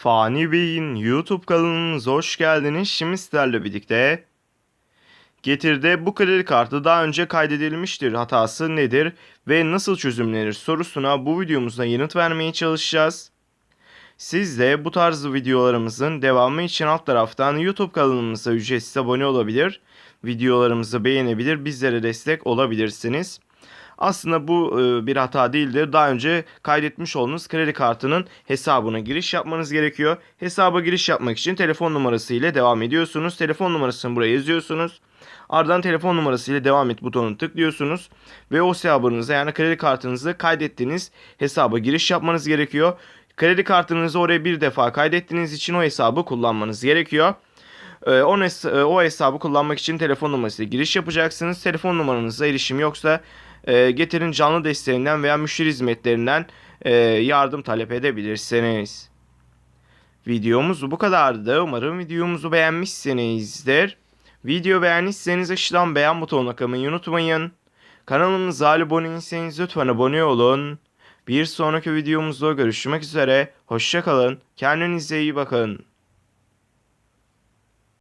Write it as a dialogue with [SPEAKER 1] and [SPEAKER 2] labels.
[SPEAKER 1] Fani Bey'in YouTube kanalımıza hoş geldiniz. Şimdi sizlerle birlikte Getir'de bu kredi kartı daha önce kaydedilmiştir hatası nedir ve nasıl çözümlenir sorusuna bu videomuzda yanıt vermeye çalışacağız. Siz de bu tarz videolarımızın devamı için alt taraftan YouTube kanalımıza ücretsiz abone olabilir, videolarımızı beğenebilir, bizlere destek olabilirsiniz. Aslında bu e, bir hata değildir. Daha önce kaydetmiş olduğunuz kredi kartının hesabına giriş yapmanız gerekiyor. Hesaba giriş yapmak için telefon numarası ile devam ediyorsunuz. Telefon numarasını buraya yazıyorsunuz. Ardından telefon numarası ile devam et butonunu tıklıyorsunuz. Ve o hesabınıza yani kredi kartınızı kaydettiğiniz hesaba giriş yapmanız gerekiyor. Kredi kartınızı oraya bir defa kaydettiğiniz için o hesabı kullanmanız gerekiyor. Nes- e, o hesabı kullanmak için telefon numarasıyla giriş yapacaksınız. Telefon numaranıza erişim yoksa e, Getir'in canlı desteğinden veya müşteri hizmetlerinden e, yardım talep edebilirsiniz. Videomuz bu kadardı. Umarım videomuzu beğenmişsinizdir. Video beğendiyseniz aşağıdan beğen butonuna kılmayı unutmayın. Kanalımıza abone değilseniz lütfen abone olun. Bir sonraki videomuzda görüşmek üzere. Hoşçakalın. Kendinize iyi bakın.